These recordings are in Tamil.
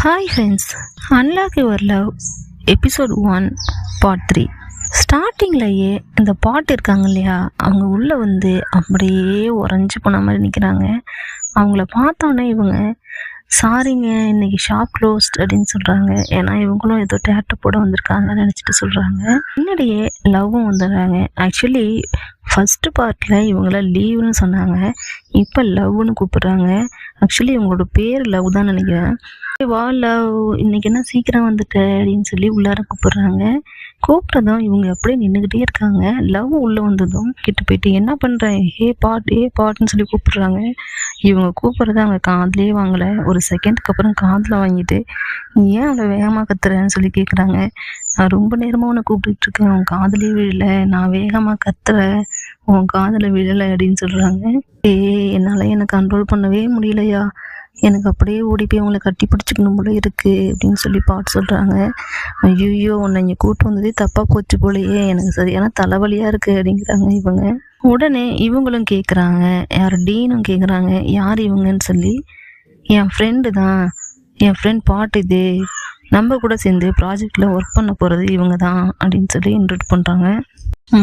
Hi friends unlock your love episode one part three ஸ்டார்டிங்லேயே இந்த பாட்டு இருக்காங்க இல்லையா அவங்க உள்ளே வந்து அப்படியே உறைஞ்சி போன மாதிரி நிற்கிறாங்க அவங்கள பார்த்தோன்னே இவங்க சாரிங்க இன்னைக்கு ஷாப் க்ளோஸ்ட் அப்படின்னு சொல்கிறாங்க ஏன்னா இவங்களும் ஏதோ தேட்டர் போட வந்திருக்காங்கன்னு நினச்சிட்டு சொல்கிறாங்க முன்னாடியே லவ்வும் வந்துடுறாங்க. ஆக்சுவலி ஃபஸ்ட்டு பார்ட்டில் இவங்கள லீவுன்னு சொன்னாங்க. இப்போ லவ்னு கூப்பிடுறாங்க. ஆக்சுவலி இவங்களோட பேர் லவ் தான் நினைக்கிறேன். வா லவ் இன்னைக்கு என்ன சீக்கிரம் வந்துட்ட அப்படின்னு சொல்லி உள்ளார கூப்பிடுறாங்க. கூப்பிட்டதும் இவங்க அப்படியே நின்றுக்கிட்டே இருக்காங்க. லவ் உள்ளே வந்ததும் கிட்ட போயிட்டு என்ன பண்ணுறேன் ஹே பாட் ஏ பாட்டுன்னு சொல்லி கூப்பிடுறாங்க. இவங்க கூப்பிட்றத அவங்க காதுலயே வாங்கலை. ஒரு செகண்டுக்கு அப்புறம் காதில் வாங்கிட்டு நீ ஏன் அவளை வேகமாக கத்துறேன்னு சொல்லி கேட்குறாங்க நான் ரொம்ப நேரமாக உன்னை கூப்பிட்டுட்டு இருக்கேன். உன் காதலே விழல. நான் வேகமாக கத்துறேன். உன் காதில் விழலை அப்படின்னு சொல்கிறாங்க ஏ என்னால் என்னை கண்ட்ரோல் பண்ணவே முடியலையா? எனக்கு அப்படியே ஓடி போய் அவங்கள கட்டி பிடிச்சிக்கணும் போல இருக்குது அப்படின்னு சொல்லி பாட்டு சொல்கிறாங்க ஐயோ உன்னை இங்கே கூட்டு வந்ததே தப்பாக போச்சு போலயே. எனக்கு சரியான தலைவலியாக இருக்குது அப்படிங்கிறாங்க இவங்க. உடனே இவங்களும் கேட்குறாங்க யார் டீனும் கேட்குறாங்க யார் இவங்கன்னு சொல்லி என் ஃப்ரெண்டு தான். என் ஃப்ரெண்ட் பாட்டு இது. நம்ம கூட சேர்ந்து ப்ராஜெக்டில் ஒர்க் பண்ண போகிறது இவங்க தான் அப்படின்னு சொல்லி இன்ட்ரூட் பண்ணுறாங்க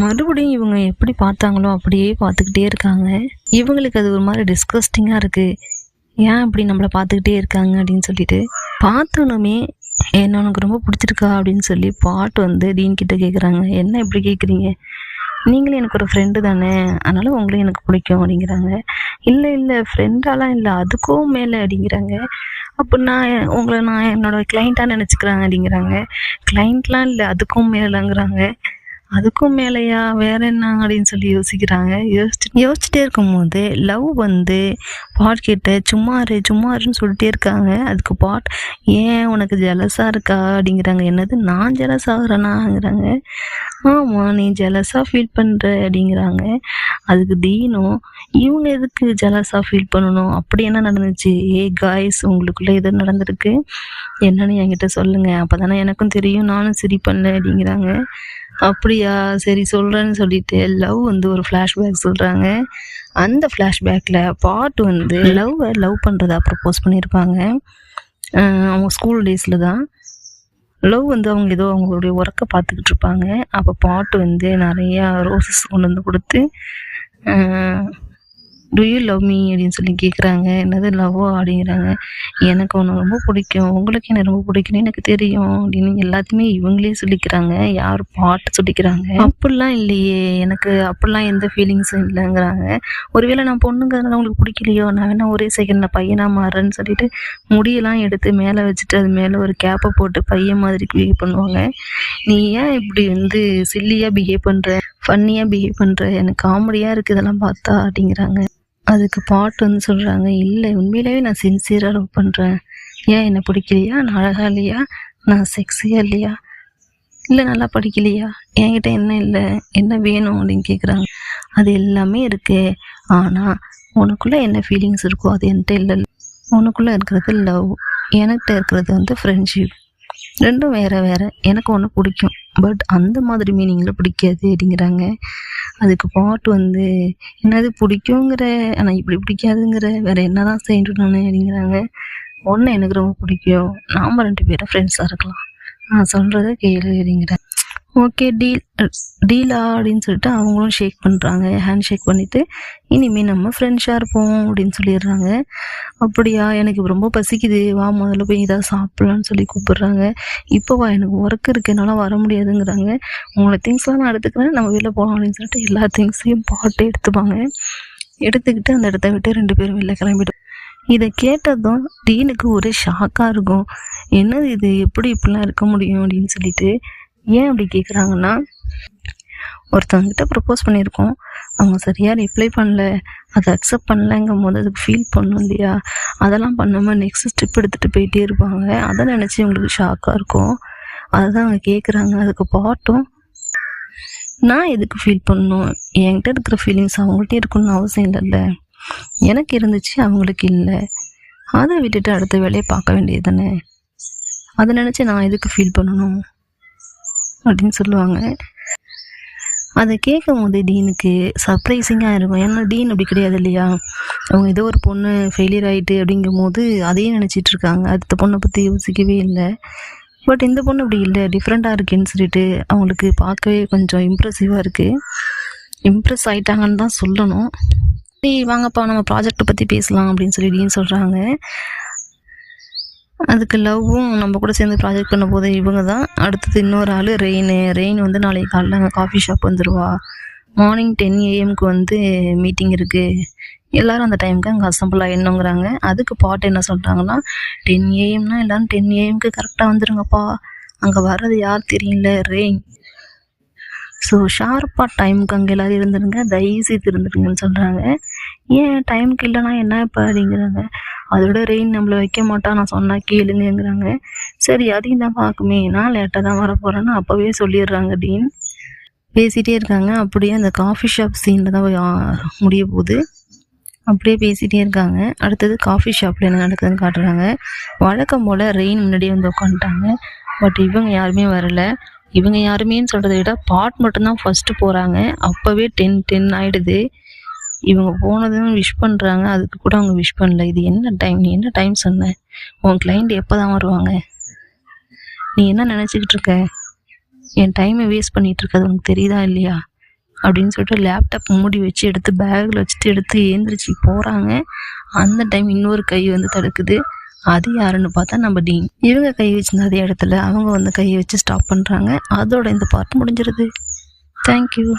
மறுபடியும் இவங்க எப்படி பார்த்தாங்களோ அப்படியே பார்த்துக்கிட்டே இருக்காங்க. இவங்களுக்கு அது ஒரு மாதிரி டிஸ்கஸ்டிங்காக இருக்குது ஏன் அப்படி நம்மளை பார்த்துக்கிட்டே இருக்காங்க அப்படின்னு சொல்லிட்டு பார்த்தோன்னே என்ன உனக்கு ரொம்ப பிடிச்சிருக்கா அப்படின்னு சொல்லி பாட்டு வந்து டீன் கிட்ட கேட்குறாங்க என்ன இப்படி கேட்குறீங்க நீங்களும் எனக்கு ஒரு ஃப்ரெண்டு தானே அதனால உங்களையும் எனக்கு பிடிக்கும் அப்படிங்கிறாங்க. இல்லை இல்லை ஃப்ரெண்டாலாம் இல்லை அதுக்கும் மேலே அப்படிங்கிறாங்க. அப்போ நான் உங்களை நான் என்னோட கிளைண்ட்டாக நினச்சிக்கிறேன் அப்படிங்கிறாங்க. கிளைண்ட்லாம் இல்லை அதுக்கும் மேலேங்கிறாங்க அதுக்கும் மேலேயா வேற என்ன அப்படின்னு சொல்லி யோசிக்கிறாங்க. யோசிச்சு யோசிச்சுட்டே இருக்கும்போது லவ் வந்து பாட் கிட்ட சும்மாரு சும்மாருன்னு சொல்லிட்டே இருக்காங்க. அதுக்கு பாட் ஏன் உனக்கு ஜெலஸாக இருக்கா? அப்படிங்கிறாங்க. என்னது நான் ஜெலஸ் ஆகுறேனாங்கிறாங்க. ஆமாம் நீ ஜெலஸாக ஃபீல் பண்ணுற அப்படிங்கிறாங்க. அதுக்கு தீனும் இவங்க எதுக்கு ஜெலஸாக ஃபீல் பண்ணணும்? அப்படி என்ன நடந்துச்சு? ஏ காய்ஸ் உங்களுக்குள்ளே எது நடந்திருக்கு? என்னன்னு என்கிட்ட சொல்லுங்கள் அப்போ தானே எனக்கும் தெரியும் நானும் சரி பண்ணல அப்படிங்கிறாங்க. அப்படியா? சரி சொல்கிறேன்னு சொல்லிட்டு லவ் வந்து ஒரு ஃப்ளாஷ்பேக் சொல்கிறாங்க அந்த ஃப்ளாஷ்பேக்கில் பாட்டு வந்து லவ்வை லவ் பண்ணுறதா ப்ரப்போஸ் பண்ணியிருப்பாங்க. அவங்க ஸ்கூல் டேஸில் தான். லவ் வந்து அவங்க ஏதோ அவங்களுடைய ஒர்க்கை பார்த்துக்கிட்டு இருப்பாங்க. அப்போ பாட்டு வந்து நிறையா ரோசஸ் கொண்டு வந்து கொடுத்து டு யூ லவ் மீ அப்படின்னு சொல்லி கேட்குறாங்க என்னது லவ்வோ அப்படிங்கிறாங்க. எனக்கு ஒன்று ரொம்ப பிடிக்கும். உங்களுக்கு என்ன ரொம்ப பிடிக்கும்னு எனக்கு தெரியும் அப்படின்னு எல்லாத்தையுமே இவங்களே சொல்லிக்கிறாங்க. யார் பாட்டு சொல்லிக்கிறாங்க? அப்படிலாம் இல்லையே. எனக்கு அப்படிலாம் எந்த ஃபீலிங்ஸும் இல்லைங்கிறாங்க. ஒருவேளை நான் பொண்ணுங்கிறதுனால உங்களுக்கு பிடிக்கலையோ? நான் வேணா ஒரே செகண்டில் பையனாக மாறுறேன்னு சொல்லிட்டு முடியெல்லாம் எடுத்து மேலே வச்சுட்டு அது மேலே ஒரு கேப்பை போட்டு பையன் மாதிரி பிஹேவ் பண்ணுவாங்க. நீ ஏன் இப்படி வந்து சில்லியாக பிஹேவ் பண்ணுற ஃபன்னியாக பிஹேவ் பண்ணுற எனக்கு காமெடியாக இருக்குது இதெல்லாம் பார்த்தா அப்படிங்கிறாங்க. அதுக்கு பாட்டு வந்து சொல்கிறாங்க இல்லை உண்மையிலேயே நான் சின்சியராக லவ் பண்ணுறேன் ஏன் என்னை பிடிக்கலையா? நான் அழகாக இல்லையா? நான் செக்ஸியாக இல்லையா? இல்லை நல்லா படிக்கலையா? என்கிட்ட என்ன இல்லை? என்ன வேணும்? அப்படின்னு கேட்குறாங்க அது எல்லாமே இருக்குது ஆனால் உனக்குள்ளே என்ன ஃபீலிங்ஸ் இருக்கோ அது என்கிட்ட இல்லை. உனக்குள்ளே இருக்கிறது லவ் எனக்கிட்ட இருக்கிறது வந்து ஃப்ரெண்ட்ஷிப் ரெண்டும் வேறு வேறு. எனக்கு ஒன்று பிடிக்கும். பட் அந்த மாதிரி மீனிங்கில் பிடிக்காது அப்படிங்கிறாங்க. அதுக்கு பாட்டு வந்து என்னது பிடிக்குங்கிற ஆனால் இப்படி பிடிக்காதுங்கிற வேறு என்னதான் செய்யணும் நான் அப்படிங்கிறாங்க. ஒன்று எனக்கு ரொம்ப பிடிக்கும். நாம் ரெண்டு பேரும் ஃப்ரெண்ட்ஸாக இருக்கலாம். நான் சொல்கிறத கேளு அப்படிங்கிறேன் ஓகே டீல் டீலா அப்படின்னு சொல்லிட்டு அவங்களும் ஷேக் பண்ணுறாங்க ஹேண்ட் ஷேக் பண்ணிவிட்டு இனிமேல் நம்ம ஃப்ரெண்ட்ஸாக இருப்போம் அப்படின்னு சொல்லிடுறாங்க. அப்படியா எனக்கு ரொம்ப பசிக்குது. வா முதல்ல போய் ஏதாவது சாப்பிட்லான்னு சொல்லி கூப்பிடுறாங்க. இப்போ வா எனக்கு ஒர்க் இருக்கனால என்னால் வர முடியாதுங்கிறாங்க. உங்களை திங்ஸ்லாம் நான் எடுத்துக்கிறேன். நம்ம வெளில போகலாம் அப்படின்னு சொல்லிட்டு எல்லா திங்ஸையும் பாட்டு எடுத்துப்பாங்க. எடுத்துக்கிட்டு அந்த இடத்த விட்டு ரெண்டு பேரும் வெளில கிளம்பிடும். இதை கேட்டதும் டீனுக்கு ஒரே ஷாக்காக இருக்கும். என்னது இது? எப்படி இப்படிலாம் இருக்க முடியும் அப்படின்னு சொல்லிட்டு ஏன் அப்படி கேட்குறாங்கன்னா ஒருத்தவங்கிட்ட ப்ரப்போஸ் பண்ணியிருக்கோம். அவங்க சரியாக ரிப்ளை பண்ணல. அதை அக்செப்ட் பண்ணலங்கும் போது அதுக்கு ஃபீல் பண்ணும் இல்லையா? அதெல்லாம் பண்ணாமல் நெக்ஸ்ட் ஸ்டெப் எடுத்துகிட்டு போயிட்டே இருப்பாங்க. அதை நினச்சி உங்களுக்கு ஷாக்காக இருக்கும். அதுதான் அவங்க கேட்குறாங்க அதுக்கு பாட்டும் நான் எதுக்கு ஃபீல் பண்ணணும்? என்கிட்ட இருக்கிற ஃபீலிங்ஸ் அவங்கள்ட்ட இருக்கணும்னு அவசியம் இல்லைல்ல. எனக்கு இருந்துச்சு அவங்களுக்கு இல்லை. அதை விட்டுட்டு அடுத்த வேலையை பார்க்க வேண்டியது தானே அதை நினச்சி நான் எதுக்கு ஃபீல் பண்ணணும்? அப்படின்னு சொல்லுவாங்க. அதை கேட்கும் போது டீனுக்கு சர்ப்ரைசிங்காக இருக்கும். ஏன்னா டீன் அப்படி கிடையாது இல்லையா? அவங்க ஏதோ ஒரு பொண்ணு ஃபெயிலியர் ஆகிட்டு அப்படிங்கும் போது அதையே நினச்சிட்டு இருக்காங்க. அடுத்த பொண்ணை பற்றி யோசிக்கவே இல்லை. பட் இந்த பொண்ணு அப்படி இல்லை. டிஃப்ரெண்ட்டாக இருக்குன்னு சொல்லிட்டு அவங்களுக்கு பார்க்கவே கொஞ்சம் இம்ப்ரெசிவாக இருக்குது இம்ப்ரெஸ் ஆகிட்டாங்கன்னு தான் சொல்லணும். சரி வாங்கப்பா நம்ம ப்ராஜெக்ட்டை பற்றி பேசலாம் அப்படின்னு சொல்லி டீன் சொல்கிறாங்க அதுக்கு லவ்வும் நம்ம கூட சேர்ந்து ப்ராஜெக்ட் பண்ண போது இவங்க தான் அடுத்தது இன்னொரு ஆள் ரெயின். ரெயின் வந்து நாளைக்கு காலைல அங்கே காஃபி ஷாப் வந்துடுவா மார்னிங் டென் ஏஎம்க்கு வந்து மீட்டிங் இருக்குது எல்லாரும் அந்த டைமுக்கு அங்கே அசம்பிள் ஆகிடணுங்கிறாங்க அதுக்கு பாட்டு என்ன சொல்கிறாங்கன்னா டென் ஏஎம்னா எல்லோரும் டென் ஏஎம்க்கு கரெக்டாக வந்துடுங்கப்பா அங்கே வர்றது யார் தெரியல ரெயின். ஸோ ஷார்ப்பாக டைமுக்கு அங்கே எல்லோரும் இருந்துருங்க. தயவுசெய்து இருந்துருங்கன்னு சொல்கிறாங்க ஏன் டைமுக்கு இல்லைனா என்ன இப்போ அப்படிங்கிறாங்க. அதோட ரெயின் நம்மளை வைக்க மாட்டா நான் சொன்னால் கேளுங்கிறாங்க சரி அதையும் தான் பார்க்குமே நான் லேட்டாக தான் வர போகிறேன்னு அப்போவே சொல்லிடுறாங்க டீன். பேசிகிட்டே இருக்காங்க. அப்படியே அந்த காஃபி ஷாப் சீனில் தான் போய், முடிய போகுது. அப்படியே பேசிகிட்டே இருக்காங்க. அடுத்தது காஃபி ஷாப்பில் என்ன நடக்குதுன்னு காட்டுறாங்க. வழக்கம் போல் ரெயின் முன்னாடியே வந்து உட்காந்துட்டாங்க பட் இவங்க யாருமே வரல. இவங்க யாருமேன்னு சொல்கிறத விட பாட் மட்டும்தான் ஃபஸ்ட்டு போகிறாங்க அப்போவே டென் டென் ஆகிடுது இவங்க போனதுன்னு விஷ் பண்ணுறாங்க அதுக்கு கூட அவங்க விஷ் பண்ணல. இது என்ன டைம் நீ என்ன டைம் சொன்ன? உன் கிளைண்ட் எப்போ தான் வருவாங்க? நீ என்ன நினச்சிக்கிட்டு இருக்க? என் டைமை வேஸ்ட் பண்ணிகிட்டு இருக்கிறது உனக்கு தெரியுதா இல்லையா? அப்படின்னு சொல்லிட்டு லேப்டாப் மூடி வச்சு எடுத்து பேக்கில் வச்சுட்டு எடுத்து ஏந்திரிச்சு போகிறாங்க அந்த டைம் இன்னொரு கை வந்து தடுக்குது. அது யாருன்னு பார்த்தா நம்ம டீன். இவங்க கை வச்சிருந்த அதே இடத்துல அவங்க வந்து கையை வச்சு ஸ்டாப் பண்ணுறாங்க அதோட இந்த பார்ட் முடிஞ்சிருது. தேங்க்யூ